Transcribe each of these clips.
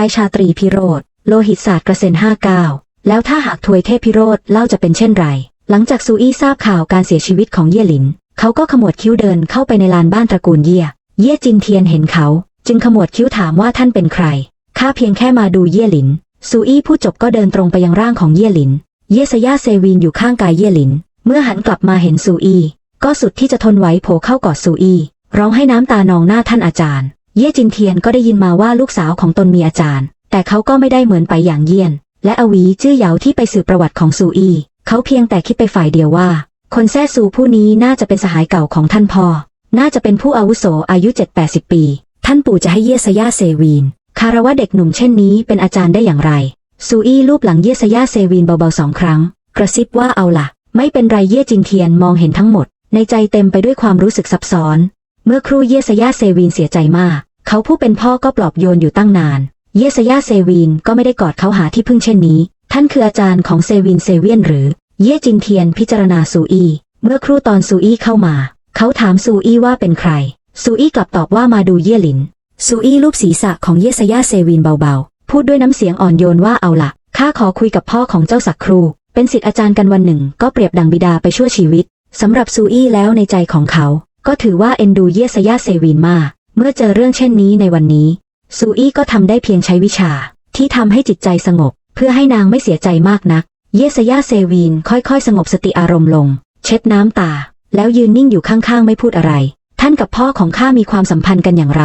ท้ายชาตรีพิโรธโลหิตศาสตร์กระเซ็นห้าเก้าแล้วถ้าหากทวยเทพพิโรธเล่าจะเป็นเช่นไร หลังจากซูอี้ทราบข่าวการเสียชีวิตของเย่หลิน เขาก็ขมวดคิ้วเดินเข้าไปในลานบ้านตระกูลเย่เย่จินเทียนเห็นเขา จึงขมวดคิ้วถามว่าท่านเป็นใครข้าเพียงแค่มาดูเย่หลิน ซูอี้พูดจบก็เดินตรงไปยังร่างของเย่หลิน เย่สยาเซวีนอยู่ข้างกายเย่หลิน เมื่อหันกลับมาเห็นซูอี้ก็สุดที่จะทนไหวโผล่เข้ากอดซูอี้ร้องให้น้ำตานองหน้าท่านอาจารย์ เย่จินเทียนก็ได้ยินมาว่าลูกสาวของตนมีอาจารย์ แต่เขาก็ไม่ได้เหมือนไปอย่างเยี่ยน และอวีจื้อเหยาที่ไปสืบประวัติของซูอี้เขาเพียงแต่คิดไปฝ่ายเดียวว่า คนแท้ซูผู้นี้น่าจะเป็นสหายเก่าของท่านพ่อ น่าจะเป็นผู้อาวุโสอายุ7-80 ปี ท่านปู่จะให้เยสยาเซวีน คารวะเด็กหนุ่มเช่นนี้เป็นอาจารย์ได้อย่างไร ซูอี้ลูบหลังเยสยาเซวีนเบาๆสองครั้ง กระซิบว่าเอาล่ะ ไม่เป็นไรเย่จินเทียนมองเห็นทั้งหมด ในใจเต็มไปด้วยความรู้สึกซับซ้อน เมื่อครู่เยสยาเซวีนเสียใจมาก เขาผู้เป็นพ่อก็ปลอบโยนอยู่ตั้งนาน เยสยาเซวีนก็ไม่ได้กอดเขาหาที่พึ่งเช่นนี้ ท่านคืออาจารย์ของเซวีนเซเวียนหรือ เย่จินเทียนพิจารณาซูอี้ เมื่อครู่ตอนซูอี้เข้ามา เขาถามซูอี้ว่าเป็นใคร ซูอี้กลับตอบว่ามาดูเย่หลิน ซูอี้ลูบศีรษะของเยสยาเซวีนเบาๆ พูดด้วยน้ำเสียงอ่อนโยนว่าเอาล่ะข้าขอคุยกับพ่อของเจ้าสักครู เป็นศิษย์อาจารย์กันวันหนึ่ง ก็เปรียบดังบิดาไปชั่วชีวิตสำหรับซูอี้แล้วในใจของเขา ก็ถือว่าเอ็นดูเยสยาเซวีนมา เมื่อเจอเรื่องเช่นนี้ในวันนี้ ซูอี้ก็ทำได้เพียงใช้วิชา ที่ทำให้จิตใจสงบ เพื่อให้นางไม่เสียใจมากนัก เยสยาเซวีนค่อยๆ สงบสติอารมณ์ลง เช็ดน้ำตา แล้วยืนนิ่งอยู่ข้างๆ ไม่พูดอะไร ท่านกับพ่อของข้ามีความสัมพันธ์กันอย่างไร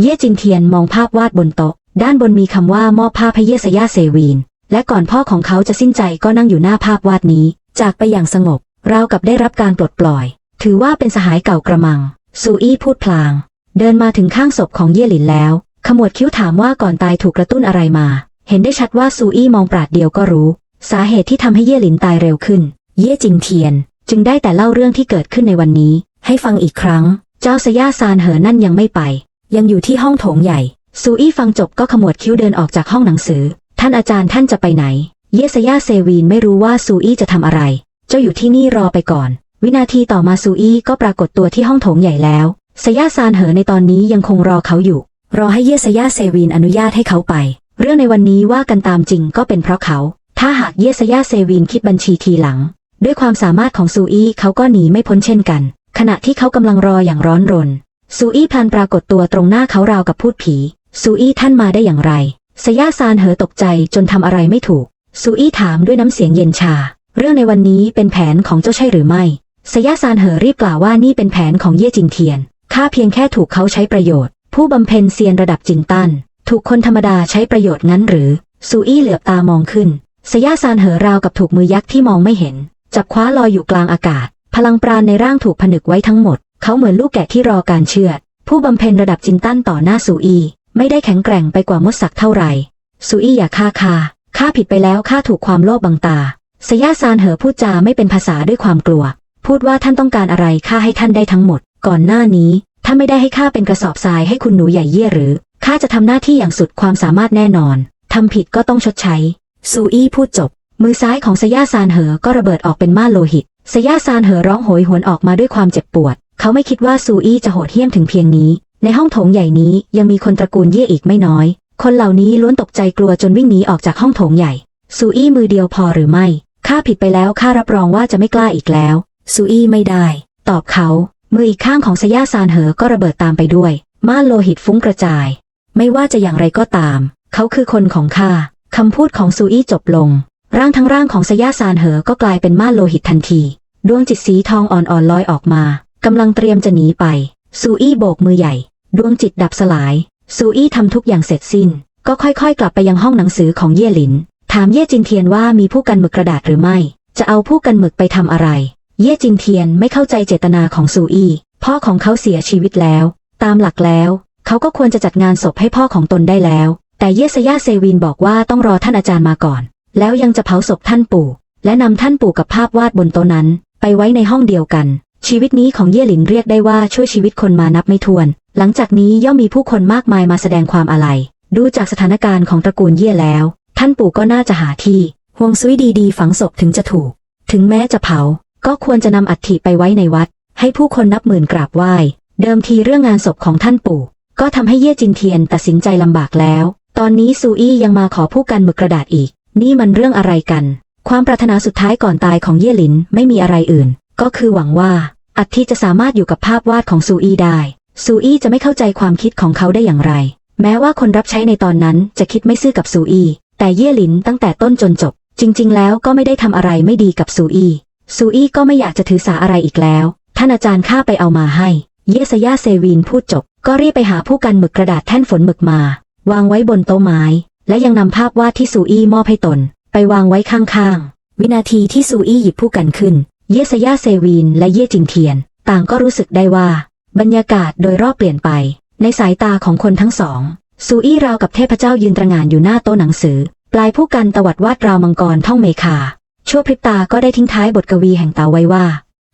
เย่จินเทียนมองภาพวาดบนโต๊ะ ด้านบนมีคำว่ามอบภาพให้เยสยาเซวีนและก่อนพ่อของเขาจะสิ้นใจก็นั่งอยู่หน้าภาพวาดนี้ จากไปอย่างสงบราวกับได้รับการปลดปล่อย ถือว่าเป็นสหายเก่ากระมัง ซูอี้พูดพลาง เดินมาถึงข้างศพของเย่หลินแล้ว ขมวดคิ้วถามว่าก่อนตายถูกกระตุ้นอะไรมา เห็นได้ชัดว่าซูอี้มองปราดเดียวก็รู้ สาเหตุที่ทำให้เย่หลินตายเร็วขึ้น เย่จิงเทียน จึงได้แต่เล่าเรื่องที่เกิดขึ้นในวันนี้ ให้ฟังอีกครั้ง เจ้าสย่าซานเหอนั่นยังไม่ไป ยังอยู่ที่ห้องโถงใหญ่ ซูอี้ฟังจบก็ขมวดคิ้วเดินออกจากห้องหนังสือ ท่านอาจารย์ท่านจะไปไหน เยสยาเซวีนไม่รู้ว่าซูอี้จะทำอะไร เจ้าอยู่ที่นี่รอไปก่อน วินาทีต่อมาซูอี้ก็ปรากฏตัวที่ห้องโถงใหญ่แล้วสย่าซานเหอในตอนนี้ยังคงรอเขาอยู่ รอให้เยสยาเซวีนอนุญาตให้เขาไป เรื่องในวันนี้ว่ากันตามจริงก็เป็นเพราะเขา ถ้าหากเยสยาเซวีนคิดบัญชีทีหลัง ด้วยความสามารถของซูอี้เขาก็หนีไม่พ้นเช่นกัน ขณะที่เขากำลังรออย่างร้อนรน ซูอี้พลันปรากฏตัวตรงหน้าเขาราวกับพูดผี ซูอี้ท่านมาได้อย่างไรสย่าซานเหอตกใจจนทำอะไรไม่ถูก ซูอี้ถามด้วยน้ำเสียงเย็นชา เรื่องในวันนี้เป็นแผนของเจ้าใช่หรือไม่ สย่าซานเหอรีบกล่าวว่านี่เป็นแผนของเย่จินเทียน ข้าเพียงแค่ถูกเขาใช้ประโยชน์ ผู้บำเพ็ญเซียนระดับจินตัน ถูกคนธรรมดาใช้ประโยชน์งั้นหรือ ซูอี้เหลือบตามองขึ้น สย่าซานเหอราวกับถูกมือยักษ์ที่มองไม่เห็น จับคว้าลอยอยู่กลางอากาศ พลังปราณในร่างถูกผนึกไว้ทั้งหมด เขาเหมือนลูกแกะที่รอการเชือด ผู้บำเพ็ญระดับจินตันต่อหน้าซูอีไม่ได้แข็งแกร่งไปกว่ามดสักเท่าไหร่ซูอี้อย่าฆ่าข้าข้าผิดไปแล้วข้าถูกความโลภบังตาสย่าซานเหอพูดจาไม่เป็นภาษาด้วยความกลัว พูดว่าท่านต้องการอะไรข้าให้ท่านได้ทั้งหมด ก่อนหน้านี้ถ้าไม่ได้ให้ข้าเป็นกระสอบทรายให้คุณหนูใหญ่เยี่ยหรือข้าจะทำหน้าที่อย่างสุดความสามารถแน่นอนทำผิดก็ต้องชดใช้ซูอี้พูดจบ มือซ้ายของสย่าซานเหอก็ระเบิดออกเป็นม่านโลหิตสย่าซานเหอร้องโหยหวนออกมาด้วยความเจ็บปวด เขาไม่คิดว่าซูอี้จะโหดเหี้ยมถึงเพียงนี้ ในห้องโถงใหญ่นี้ยังมีคนตระกูลเย่อีกไม่น้อย คนเหล่านี้ล้วนตกใจกลัวจนวิ่งหนีออกจากห้องโถงใหญ่ซูอี้มือเดียวพอหรือไม่ข้าผิดไปแล้วข้ารับรองว่าจะไม่กล้าอีกแล้ว ซูอี้ไม่ได้ ตอบเขา มืออีกข้างของสย่าซานเหอก็ระเบิดตามไปด้วย ม่านโลหิตฟุ้งกระจาย ไม่ว่าจะอย่างไรก็ตาม เขาคือคนของข้าคำพูดของซูอี้จบลง ร่างทั้งร่างของสย่าซานเหอก็กลายเป็นม่านโลหิตทันที ดวงจิตสีทองอ่อนๆลอยออกมากำลังเตรียมจะหนีไป ซูอี้โบกมือใหญ่ ดวงจิตดับสลาย ซูอี้ทำทุกอย่างเสร็จสิ้น ก็ค่อยๆ กลับไปยังห้องหนังสือของเย่หลิน ถามเย่จินเทียนว่ามีผู้กันหมึกกระดาษหรือไม่ จะเอาผู้กันหมึกไปทำอะไร เย่จินเทียนไม่เข้าใจเจตนาของซูอี้พ่อของเขาเสียชีวิตแล้ว ตามหลักแล้ว เขาก็ควรจะจัดงานศพให้พ่อของตนได้แล้ว แต่เยสยาเซวินบอกว่าต้องรอท่านอาจารย์มาก่อน แล้วยังจะเผาศพท่านปู่ และนำท่านปู่กับภาพวาดบนโต๊ะนั้น ไปไว้ในห้องเดียวกัน ชีวิตนี้ของเย่หลินเรียกได้ว่าช่วยชีวิตคนมานับไม่ถ้วน หลังจากนี้ย่อมมีผู้คนมากมายมาแสดงความอาลัยดูจากสถานการณ์ของตระกูลเย่แล้ว ท่านปู่ก็น่าจะหาที่ห่วงซุยดีๆ ฝังศพถึงจะถูก ถึงแม้จะเผา ก็ควรจะนำอัฐิไปไว้ในวัด ให้ผู้คนนับหมื่นกราบไหว้ เดิมทีเรื่องงานศพของท่านปู่ ก็ทำให้เย่จินเทียนตัดสินใจลำบากแล้ว ตอนนี้ซูอี้ยังมาขอผู้กันหมึกกระดาษอีก นี่มันเรื่องอะไรกัน ความปรารถนาสุดท้ายก่อนตายของเย่หลินไม่มีอะไรอื่น ก็คือหวังว่าอัฐิจะสามารถอยู่กับภาพวาดของซูอี้ได้ซูอี้จะไม่เข้าใจความคิดของเขาได้อย่างไร แม้ว่าคนรับใช้ในตอนนั้นจะคิดไม่ซื่อกับซูอี้แต่เย่หลินตั้งแต่ต้นจนจบ จริง ๆ แล้วก็ไม่ได้ทำอะไรไม่ดีกับซูอี้ ซูอี้ก็ไม่อยากจะถือสาอะไรอีกแล้ว ท่านอาจารย์ข้าไปเอามาให้ เยสยาเซวีนพูดจบ ก็รีบไปหาผู้กันหมึกกระดาษแท่นฝนหมึกมา วางไว้บนโต๊ะไม้ และยังนำภาพวาดที่ซูอี้มอบให้ตน ไปวางไว้ข้างๆ วินาทีที่ซูอี้หยิบผู้กันขึ้น เยสยาเซวีนและเย่จิงเทียน ต่างก็รู้สึกได้ว่า บรรยากาศโดยรอบเปลี่ยนไป ในสายตาของคนทั้งสองซูอี้ราวกับเทพเจ้ายืนตระงานอยู่หน้าโต๊ะหนังสือ ปลายผู้กันตวัดวาดราวมังกรท่องเมคา ชั่วพริบตาก็ได้ทิ้งท้ายบทกวีแห่งเตาไว้ว่า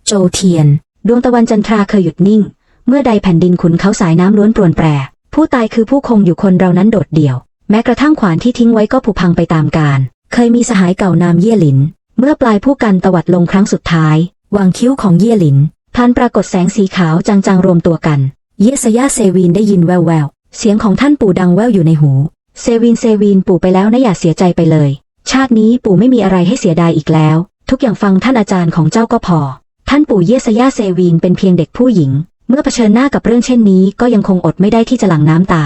โจเทียน ดวงตะวันจันทราเคยหยุดนิ่ง เมื่อใดแผ่นดินขุนเขาสายน้ำล้วนปรวนแปร ผู้ตายคือผู้คงอยู่คนเรานั้นโดดเดี่ยว แม้กระทั่งขวานที่ทิ้งไว้ก็ผุพังไปตามกาลเคยมีสหายเก่านามเย่หลิน เมื่อปลายผู้กันตวัดลงครั้งสุดท้ายวางคิ้วของเย่หลินพันปรากฏแสงสีขาวจางๆรวมตัวกัน เยสยาเซวีนได้ยินแววแววๆเสียงของท่านปู่ดังแววอยู่ในหู เซวีนเซวีนปู่ไปแล้วนะอย่าเสียใจไปเลย ชาตินี้ปู่ไม่มีอะไรให้เสียดายอีกแล้ว ทุกอย่างฟังท่านอาจารย์ของเจ้าก็พอ ท่านปู่เยสยาเซวีนเป็นเพียงเด็กผู้หญิง เมื่อเผชิญหน้ากับเรื่องเช่นนี้ก็ยังคงอดไม่ได้ที่จะหลั่งน้ำตา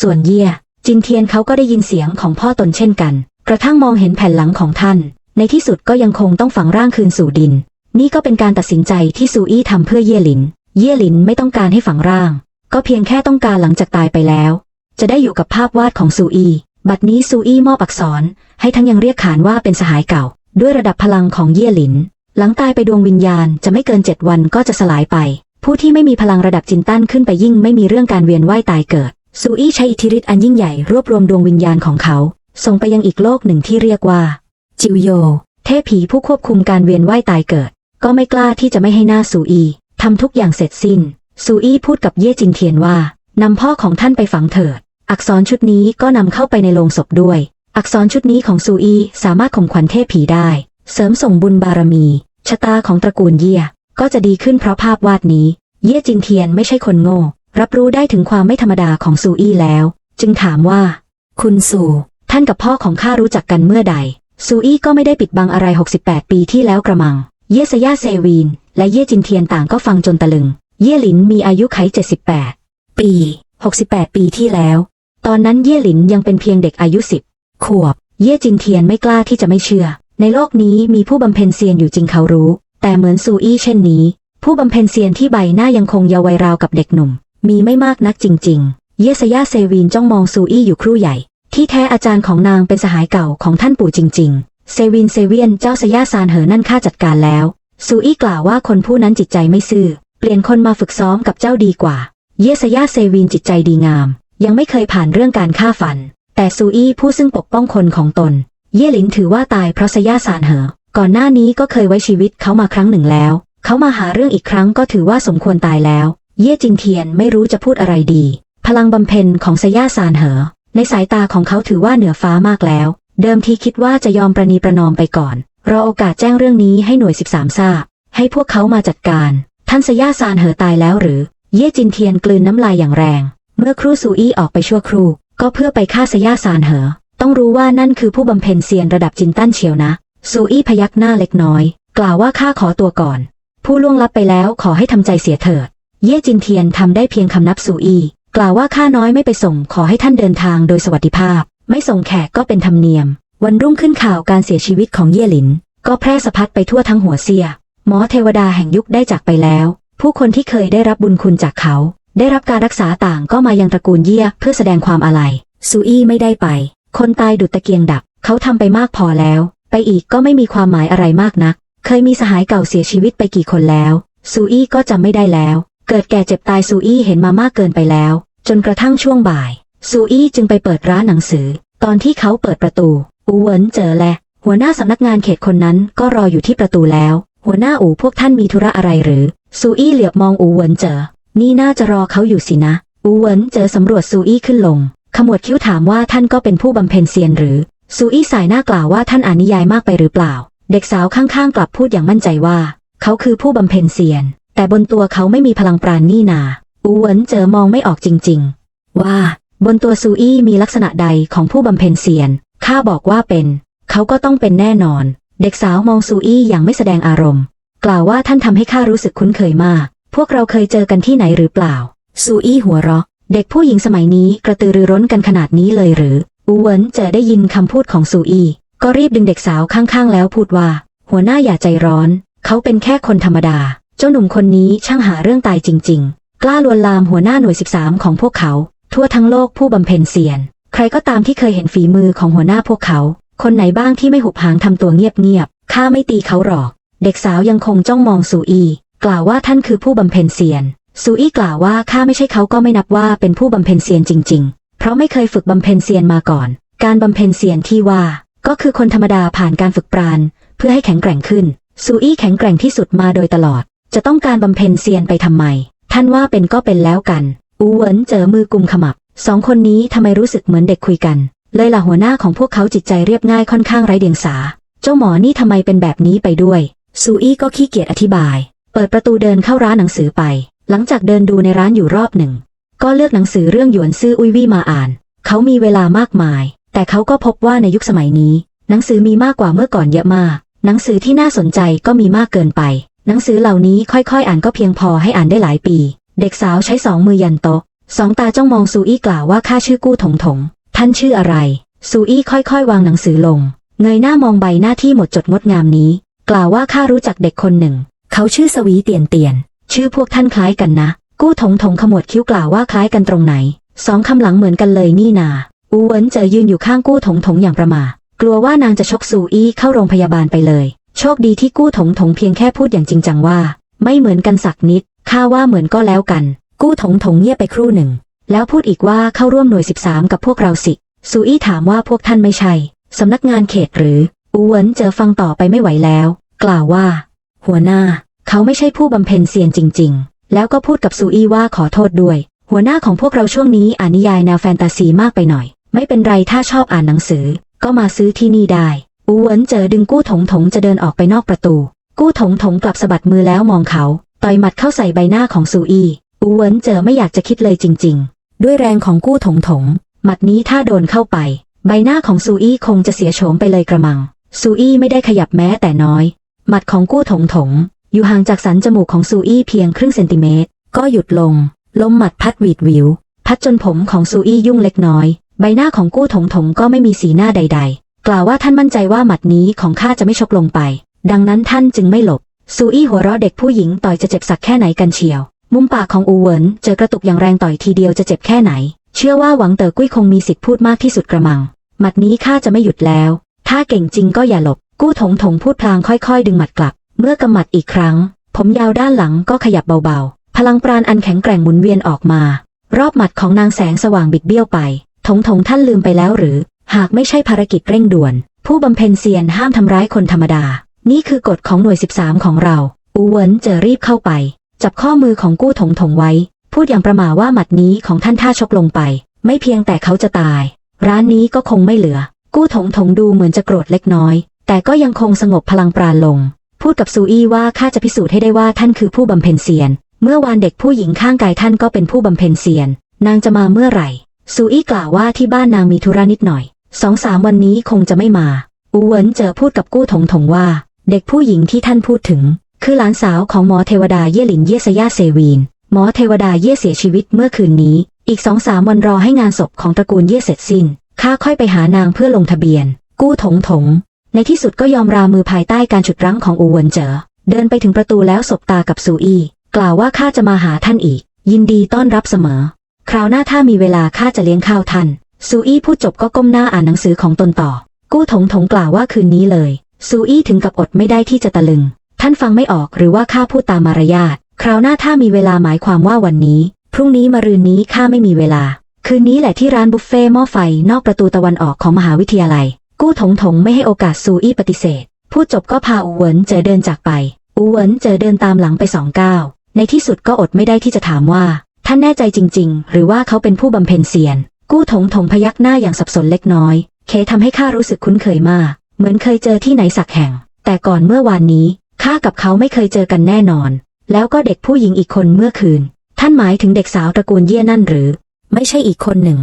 ส่วนเย่จินเทียนเขาก็ได้ยินเสียงของพ่อตนเช่นกัน กระทั่งมองเห็นแผ่นหลังของท่าน ในที่สุดก็ยังคงต้องฝังร่างคืนสู่ดิน นี่ก็เป็นการตัดสินใจที่ซูอี้ทำเพื่อเย่หลิน เย่หลินไม่ต้องการให้ฝังร่าง ก็เพียงแค่ต้องการหลังจากตายไปแล้ว จะได้อยู่กับภาพวาดของซูอี้ บัดนี้ซูอี้มอบอักษร ให้ทั้งยังเรียกขานว่าเป็นสหายเก่า ด้วยระดับพลังของเย่หลิน หลังตายไปดวงวิญญาณจะไม่เกินเจ็ดวันก็จะสลายไป ผู้ที่ไม่มีพลังระดับจินตันขึ้นไปยิ่งไม่มีเรื่องการเวียนว่ายตายเกิด ซูอี้ใช้อิทธิฤทธิ์อันยิ่งใหญ่รวบรวมดวงวิญญาณของเขา ส่งไปยังอีกโลกหนึ่งที่เรียกว่า จิวโย เทพผีผู้ควบคุมการเวียนว่ายตายเกิด ก็ไม่กล้าที่จะไม่ให้หน้าซูอี้ทำทุกอย่างเสร็จสิ้นซูอี้พูดกับเย่จินเทียนว่านำพ่อของท่านไปฝังเถิด อักษรชุดนี้ก็นำเข้าไปในโลงศพด้วย อักษรชุดนี้ของซูอีสามารถข่มขวัญเทพผีได้ เสริมส่งบุญบารมี ชะตาของตระกูลเย่ก็จะดีขึ้นเพราะภาพวาดนี้ เย่จินเทียนไม่ใช่คนโง่ รับรู้ได้ถึงความไม่ธรรมดาของซูอี้แล้ว จึงถามว่า คุณซูท่านกับพ่อของข้ารู้จักกันเมื่อใด ซูอี้ก็ไม่ได้ปิดบังอะไร 68 ปีที่แล้วกระมัง เย่สยาเซวีน และเย่จินเทียนต่างก็ฟังจนตะลึง เย่หลินมีอายุไข 78 ปี 68 ปีที่แล้ว ตอนนั้นเย่หลินยังเป็นเพียงเด็กอายุ10ขวบ เย่จินเทียนไม่กล้าที่จะไม่เชื่อ ในโลกนี้มีผู้บำเพ็ญเซียนอยู่จริงเขารู้ แต่เหมือนซูอี้เช่นนี้ ผู้บำเพ็ญเซียนที่ใบหน้ายังคงเยาว์วัยราวกับเด็กหนุ่ม มีไม่มากนักจริง ๆ เยสยาเซวีนจ้องมองซูอี้อยู่ครู่ใหญ่ ที่แท้อาจารย์ของนางเป็นสหายเก่าของท่านปู่จริง ๆ เซวินเซเวียนเจ้าสยาซานเหอนั่นข้าจัดการแล้ว ซูอี้กล่าวว่าคนผู้นั้นจิตใจไม่ซื่อ เปลี่ยนคนมาฝึกซ้อมกับเจ้าดีกว่า เยสยาเซวินจิตใจดีงาม ยังไม่เคยผ่านเรื่องการฆ่าฟัน แต่ซูอี้ผู้ซึ่งปกป้องคนของตน เย่หลินถือว่าตายเพราะสยาซานเหอ ก่อนหน้านี้ก็เคยไว้ชีวิตเขามาครั้งหนึ่งแล้ว เขามาหาเรื่องอีกครั้งก็ถือว่าสมควรตายแล้ว เย่จินเทียนไม่รู้จะพูดอะไรดี พลังบำเพ็ญของสยาซานเหอ ในสายตาของเขาถือว่าเหนือฟ้ามากแล้ว เดิมทีคิดว่าจะยอมประนีประนอมไปก่อน รอโอกาสแจ้งเรื่องนี้ให้หน่วย 13 ทราบ ให้พวกเขามาจัดการ ท่านสยาซานเหอตายแล้วหรือ เย่จินเทียนกลืนน้ำลายอย่างแรง เมื่อครูซูอี้ออกไปชั่วครู่ ก็เพื่อไปฆ่าสยาซานเหอ ต้องรู้ว่านั่นคือผู้บำเพ็ญเซียนระดับจินตันเชียวนะ ซูอี้พยักหน้าเล็กน้อย กล่าวว่าข้าขอตัวก่อน ผู้ล่วงลับไปแล้วขอให้ทำใจเสียเถิด เย่จินเทียนทำได้เพียงคำนับซูอี้กล่าวว่าข้าน้อยไม่ไปส่งขอให้ท่านเดินทางโดยสวัสดิภาพ ไม่ส่งแขกก็เป็นธรรมเนียม วันรุ่งขึ้นข่าวการเสียชีวิตของเย่หลิน ก็แพร่สะพัดไปทั่วทั้งหัวเซีย หมอเทวดาแห่งยุคได้จากไปแล้ว ผู้คนที่เคยได้รับบุญคุณจากเขา ได้รับการรักษาต่างก็มายังตระกูลเยี่ยเพื่อแสดงความอาลัย ซูอี้ไม่ได้ไป คนตายดุจตะเกียงดับ เขาทำไปมากพอแล้ว ไปอีกก็ไม่มีความหมายอะไรมากนัก เคยมีสหายเก่าเสียชีวิตไปกี่คนแล้ว ซูอี้ก็จำไม่ได้แล้ว เกิดแก่เจ็บตายซูอี้เห็นมามากเกินไปแล้ว จนกระทั่งช่วงบ่าย ซูอี้จึงไปเปิดร้านหนังสือ ตอนที่เขาเปิดประตู อูเวินเจอและ หัวหน้าสำนักงานเขตคนนั้นก็รออยู่ที่ประตูแล้ว หัวหน้าอูพวกท่านมีธุระอะไรหรือ ซูอี้เหลือบมองอูเวินเจอ นี่น่าจะรอเขาอยู่สินะ อูเหวินเจอสำรวจซูอี้ขึ้นลง ขมวดคิ้วถามว่าท่านก็เป็นผู้บำเพ็ญเซียนหรือ ซูอี้สายหน้ากล่าวว่าท่านอ่านนิยายมากไปหรือเปล่า เด็กสาวข้างๆ กลับพูดอย่างมั่นใจว่า เขาคือผู้บำเพ็ญเซียน แต่บนตัวเขาไม่มีพลังปราณนี่นา อูเหวินเจอมองไม่ออกจริง ๆ ว่า บนตัวซูอี้มีลักษณะใดของผู้บำเพ็ญเสียน ข้าบอกว่าเป็น เขาก็ต้องเป็นแน่นอน เด็กสาวมองซูอี้อย่างไม่แสดงอารมณ์ กล่าวว่าท่านทำให้ข้ารู้สึกคุ้นเคยมาก พวกเราเคยเจอกันที่ไหนหรือเปล่า ซูอี้หัวเราะ เด็กผู้หญิงสมัยนี้กระตือรือร้นกันขนาดนี้เลยหรือ อูเหวินเจอได้ยินคำพูดของซูอี้ก็รีบดึงเด็กสาวข้างๆ แล้วพูดว่า หัวหน้าอย่าใจร้อน เขาเป็นแค่คนธรรมดา เจ้าหนุ่มคนนี้ช่างหาเรื่องตายจริง ๆ กล้าลวนลามหัวหน้าหน่วย 13 ของพวกเขา ทั่วทั้งโลกผู้บำเพ็ญเสียน ใครก็ตามที่เคยเห็นฝีมือของหัวหน้าพวกเขา คนไหนบ้างที่ไม่หุบหางทำตัวเงียบๆข้าไม่ตีเขาหรอก เด็กสาวยังคงจ้องมองซูอี กล่าวว่าท่านคือผู้บำเพ็ญเสียน ซูอี้กล่าวว่าข้าไม่ใช่เขาก็ไม่นับว่าเป็นผู้บำเพ็ญเสียนจริง ๆ เพราะไม่เคยฝึกบำเพ็ญเสียนมาก่อน การบำเพ็ญเสียนที่ว่า ก็คือคนธรรมดาผ่านการฝึกปราณเพื่อให้แข็งแกร่งขึ้น ซูอี้แข็งแกร่งที่สุดมาโดยตลอด จะต้องการบำเพ็ญเซียนไปทำไม ท่านว่าเป็นก็เป็นแล้วกัน อูเวินเจอมือกุมขมับ สองคนนี้ทำไมรู้สึกเหมือนเด็กคุยกัน เลยล่ะหัวหน้าของพวกเขาจิตใจเรียบง่ายค่อนข้างไร้เดียงสา เจ้าหมอนี่ทำไมเป็นแบบนี้ไปด้วย ซูอี้ก็ขี้เกียจอธิบาย เปิดประตูเดินเข้าร้านหนังสือไป หลังจากเดินดูในร้านอยู่รอบหนึ่ง ก็เลือกหนังสือเรื่องหยวนซื่ออุยวี่มาอ่าน เขามีเวลามากมาย แต่เขาก็พบว่าในยุคสมัยนี้ หนังสือมีมากกว่าเมื่อก่อนเยอะมาก หนังสือที่น่าสนใจก็มีมากเกินไป หนังสือเหล่านี้ค่อยๆ อ่านก็เพียงพอให้อ่านได้หลายปี เด็กสาวใช้สองมือยันโต๊ะสองตาจ้องมองซูอี้กล่าวว่าข้าชื่อกู้ถงถง ท่านชื่ออะไร ซูอี้ค่อยๆ วางหนังสือลง เงยหน้ามองใบหน้าที่หมดจดงดงามนี้ กล่าวว่าข้ารู้จักเด็กคนหนึ่ง เขาชื่อสวีเตียนเตียน ชื่อพวกท่านคล้ายกันนะ กู้ถงถงขมวดคิ้วกล่าวว่าคล้ายกันตรงไหน สองคำหลังเหมือนกันเลยนี่นา อูเหวินเจอยืนอยู่ข้างกู้ถงถงอย่างประมา กลัวว่านางจะชกซูอี้เข้าโรงพยาบาลไปเลย โชคดีที่กู้ถงถงเพียงแค่พูดอย่างจริงจังว่า ไม่เหมือนกันสักนิด ข้าว่าเหมือนก็แล้วกัน กู้ถงถงเงียบไปครู่หนึ่ง แล้วพูดอีกว่าเข้าร่วมหน่วย 13 กับพวกเราสิ ซูอี้ถามว่าพวกท่านไม่ใช่สำนักงานเขตหรือ อูเหวินเจอฟังต่อไปไม่ไหวแล้ว กล่าวว่า หัวหน้า เขาไม่ใช่ผู้บำเพ็ญเซียนจริง ๆ แล้วก็พูดกับซูอี้ว่าขอโทษด้วย หัวหน้าของพวกเราช่วงนี้อ่านนิยายแนวแฟนตาซีมากไปหน่อย ไม่เป็นไรถ้าชอบอ่านหนังสือ ก็มาซื้อที่นี่ได้ อูเวินเจอดึงกู้ถงถงจะเดินออกไปนอกประตู กู้ถงถงกลับสะบัดมือแล้วมองเขาต่อยหมัดเข้าใส่ใบหน้าของซูอี้อูเวินเจอไม่อยากจะคิดเลยจริง ๆ ด้วยแรงของกู้ถงถงหมัดนี้ถ้าโดนเข้าไป ใบหน้าของซูอี้คงจะเสียโฉมไปเลยกระมังซูอี้ไม่ได้ขยับแม้แต่น้อย หมัดของกู้ถงถง อยู่ห่างจากสันจมูกของซูอี้เพียงครึ่งเซนติเมตร ก็หยุดลง ลมหมัดพัดหวีดวิว พัดจนผมของซูอี้ยุ่งเล็กน้อย ใบหน้าของกู้ถงถงก็ไม่มีสีหน้าใด ๆ กล่าวว่าท่านมั่นใจว่าหมัดนี้ของข้าจะไม่ชกลงไป ดังนั้นท่านจึงไม่หลบ ซูอี้หัวเราะเด็กผู้หญิงต่อยจะเจ็บสักแค่ไหนกันเชียว มุมปากของอูเหวินเจอกระตุกอย่างแรงต่อยทีเดียวจะเจ็บแค่ไหน เชื่อว่าหวังเต๋อกุ้ยคงมีสิทธิ์พูดมากที่สุดกระมัง หมัดนี้ข้าจะไม่หยุดแล้ว ถ้าเก่งจริงก็อย่าหลบ กู้ถงถงพูดพลางค่อยๆ ดึงหมัดกลับ เมื่อกำหมัดอีกครั้ง ผมยาวด้านหลังก็ขยับเบาๆ พลังปราณอันแข็งแกร่งหมุนเวียนออกมา รอบหมัดของนางแสงสว่างบิดเบี้ยวไป ถงถงท่านลืมไปแล้วหรือ หากไม่ใช่ภารกิจเร่งด่วน ผู้บำเพ็ญเซียนห้ามทำร้ายคนธรรมดา นี่คือกฎของหน่วย 13 ของเรา อูเวินเจอรีบเข้าไป จับข้อมือของกู้ถงถงไว้ พูดอย่างประมาว่าหมัดนี้ของท่านท่าชกลงไป ไม่เพียงแต่เขาจะตาย ร้านนี้ก็คงไม่เหลือ กู้ถงถงดูเหมือนจะโกรธเล็กน้อย แต่ก็ยังคงสงบพลังปราณลง พูดกับซูอี้ว่าข้าจะพิสูจน์ให้ได้ว่าท่านคือผู้บำเพ็ญเซียน เมื่อวานเด็กผู้หญิงข้างกายท่านก็เป็นผู้บำเพ็ญเซียน นางจะมาเมื่อไหร่ ซูอี้กล่าวว่าที่บ้านนางมีธุระนิดหน่อย สองสามวันนี้คงจะไม่มา อูเหวินเจอพูดกับกู้ถงถงว่า เด็กผู้หญิงที่ท่านพูดถึง คือหลานสาวของหมอเทวดาเย่หลินเย่สยาเซวีน หมอเทวดาเย่เสียชีวิตเมื่อคืนนี้ อีกสองสามวันรอให้งานศพของตระกูลเย่เสร็จสิ้นข้าค่อยไปหานางเพื่อลงทะเบียน กู้ถงถง ในที่สุดก็ยอมรามือภายใต้การฉุดรั้งของอูเวินเจอ เดินไปถึงประตูแล้วสบตากับซูอี้กล่าวว่าข้าจะมาหาท่านอีก ยินดีต้อนรับเสมอ คราวหน้าถ้ามีเวลาข้าจะเลี้ยงข้าวท่าน ซูอี้พูดจบก็ก้มหน้าอ่านหนังสือของตนต่อ กู้ถงถงกล่าวว่าคืนนี้เลย ซูอี้ถึงกับอดไม่ได้ที่จะตะลึง ท่านฟังไม่ออกหรือว่าข้าพูดตามมารยาท คราวหน้าถ้ามีเวลาหมายความว่าวันนี้ พรุ่งนี้มรืนนี้ข้าไม่มีเวลา คืนนี้แหละที่ร้านบุฟเฟ่หม้อไฟนอกประตูตะวันออกของมหาวิทยาลัย กู้ถงถงไม่ให้โอกาสซูอี้ปฏิเสธ พูดจบก็พาอูเหวินเจอเดินจากไป อูเหวินเจอเดินตามหลังไปสองก้าวในที่สุดก็อดไม่ได้ที่จะถามว่า ท่านแน่ใจจริง ๆ หรือว่าเขาเป็นผู้บำเพ็ญเซียน กู้ถงถงพยักหน้าอย่างสับสนเล็กน้อย เคทำให้ข้ารู้สึกคุ้นเคยมาก เหมือนเคยเจอที่ไหนสักแห่ง แต่ก่อนเมื่อวานนี้ข้ากับเขาไม่เคยเจอกันแน่นอน แล้วก็เด็กผู้หญิงอีกคนเมื่อคืน ท่านหมายถึงเด็กสาวตระกูลเย่นั่นหรือ ไม่ใช่อีกคนหนึ่ง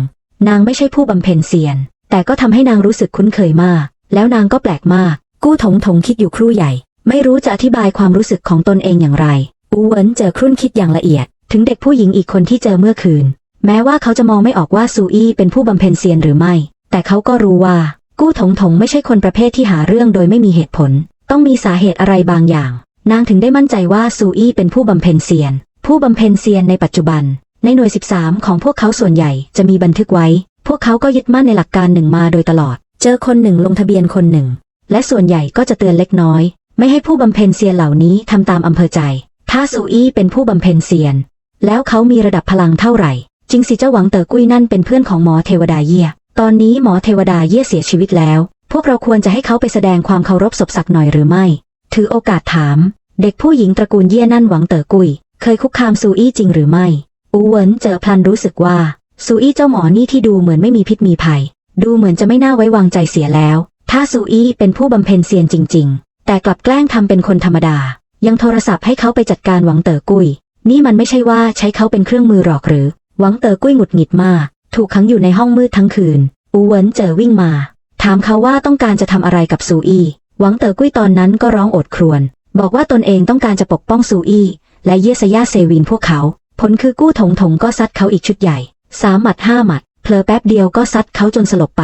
นางไม่ใช่ผู้บำเพ็ญเซียน แต่ก็ทำให้นางรู้สึกคุ้นเคยมาก แล้วนางก็แปลกมาก กู้ถงถงคิดอยู่ครู่ใหญ่ ไม่รู้จะอธิบายความรู้สึกของตนเองอย่างไร อูเวินเจอครุ่นคิดอย่างละเอียด ถึงเด็กผู้หญิงอีกคนที่เจอเมื่อคืน แม้ว่าเขาจะมองไม่ออกว่าซูอี้เป็นผู้บำเพ็ญเซียนหรือไม่ แต่เขาก็รู้ว่า กู้ถงถงไม่ใช่คนประเภทที่หาเรื่องโดยไม่มีเหตุผล ต้องมีสาเหตุอะไรบางอย่าง นางถึงได้มั่นใจว่าซูอี้เป็นผู้บำเพ็ญเซียน ผู้บำเพ็ญเซียนในปัจจุบัน ในหน่วย 13 ของพวกเขาส่วนใหญ่จะมีบันทึกไว้ พวกเขาก็ยึดมั่นในหลักการหนึ่งมาโดยตลอด เจอคนหนึ่งลงทะเบียนคนหนึ่ง และส่วนใหญ่ก็จะเตือนเล็กน้อย ไม่ให้ผู้บำเพ็ญเซียนเหล่านี้ทำตามอำเภอใจ ถ้าซูอี้เป็นผู้บำเพ็ญเซียน แล้วเขามีระดับพลังเท่าไหร่จริงสิเจ้าหวังเต๋อกุ้ยนั่นเป็นเพื่อนของหมอเทวดาเยี่ย ตอนนี้หมอเทวดาเยี่ยเสียชีวิตแล้ว พวกเราควรจะให้เขาไปแสดงความเคารพศพสักหน่อยหรือไม่ ถือโอกาสถาม เด็กผู้หญิงตระกูลเยี่ยนั่นหวังเต๋อกุยเคยคุกคามซูอี้จริงหรือไม่ อูเหวินเจอพลันรู้สึกว่า ซูอี้เจ้าหมอนี่ที่ดูเหมือนไม่มีพิษมีภัย ดูเหมือนจะไม่น่าไว้วางใจเสียแล้ว ถ้าซูอี้เป็นผู้บำเพ็ญเซียนจริง ๆ แต่กลับแกล้งทำเป็นคนธรรมดา ยังโทรศัพท์ให้เขาไปจัดการหวังเต๋อกุยนี่มันไม่ใช่ว่าใช้เขาเป็นเครื่องมือหรอกหรือ หวังเต๋อกุ้ยหงุดหงิดมาก ถูกขังอยู่ในห้องมืดทั้งคืน อูเวินเจอวิ่งมา ถามเขาว่าต้องการจะทำอะไรกับซูอี้ หวังเต๋อกุ้ยตอนนั้นก็ร้องโอดครวญ บอกว่าตนเองต้องการจะปกป้องซูอี้ และเยสยาเซวินพวกเขา ผลคือกู้ถงถงก็ซัดเขาอีกชุดใหญ่ สามหมัดห้าหมัดเพลอแป๊บเดียวก็ซัดเขาจนสลบไป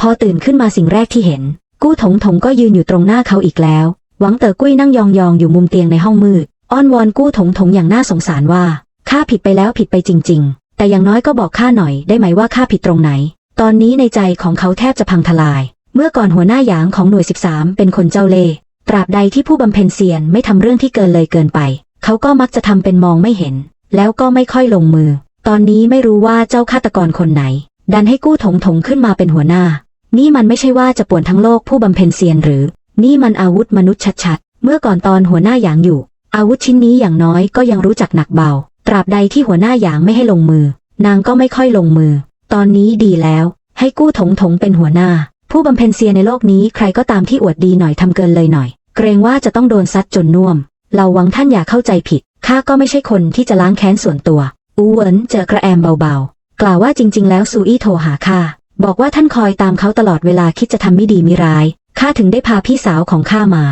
พอตื่นขึ้นมาสิ่งแรกที่เห็น กู้ถงถงก็ยืนอยู่ตรงหน้าเขาอีกแล้ว หวังเต๋อกุ้ยนั่งยองๆอยู่มุมเตียงในห้องมืด อ้อนวอนกู้ถงถงอย่างน่าสงสารว่าข้าผิดไปแล้วผิดไปจริง ๆ แต่อย่างน้อยก็บอกข้าหน่อยได้ไหมว่าข้าผิดตรงไหน ตอนนี้ในใจของเขาแทบจะพังทลาย เมื่อก่อนหัวหน้าหยางของหน่วย 13 เป็นคนเจ้าเล่ห์ตราบใดที่ผู้บำเพ็ญเซียนไม่ทำเรื่องที่เกินเลยเกินไป เขาก็มักจะทำเป็นมองไม่เห็น แล้วก็ไม่ค่อยลงมือ ตอนนี้ไม่รู้ว่าเจ้าฆาตกรคนไหน ดันให้กู้ถงถงขึ้นมาเป็นหัวหน้า นี่มันไม่ใช่ว่าจะป่วนทั้งโลกผู้บำเพ็ญเซียนหรือ นี่มันอาวุธมนุษย์ชัดๆ เมื่อก่อนตอนหัวหน้าหยางอยู่ อาวุธชิ้นนี้อย่างน้อยก็ยังรู้จักหนักเบา ตราบใดที่หัวหน้าหยางไม่ให้ลงมือ นางก็ไม่ค่อยลงมือ ตอนนี้ดีแล้ว ให้กู้ถงถงเป็นหัวหน้า ผู้บำเพ็ญเซียนในโลกนี้ใครก็ตามที่อวดดีหน่อยทำเกินเลยหน่อย เกรงว่าจะต้องโดนซัดจนน่วมเราหวังท่านอย่าเข้าใจผิดข้าก็ไม่ใช่คนที่จะล้างแค้นส่วนตัว อูเหวินเจอกระแอมเบาๆ กล่าวว่าจริง ๆ แล้วซูอี้โทรหาข้าบอกว่าท่านคอยตามเขาตลอดเวลาคิดจะทำไม่ดีมิร้ายข้าถึงได้พาพี่สาวของข้ามา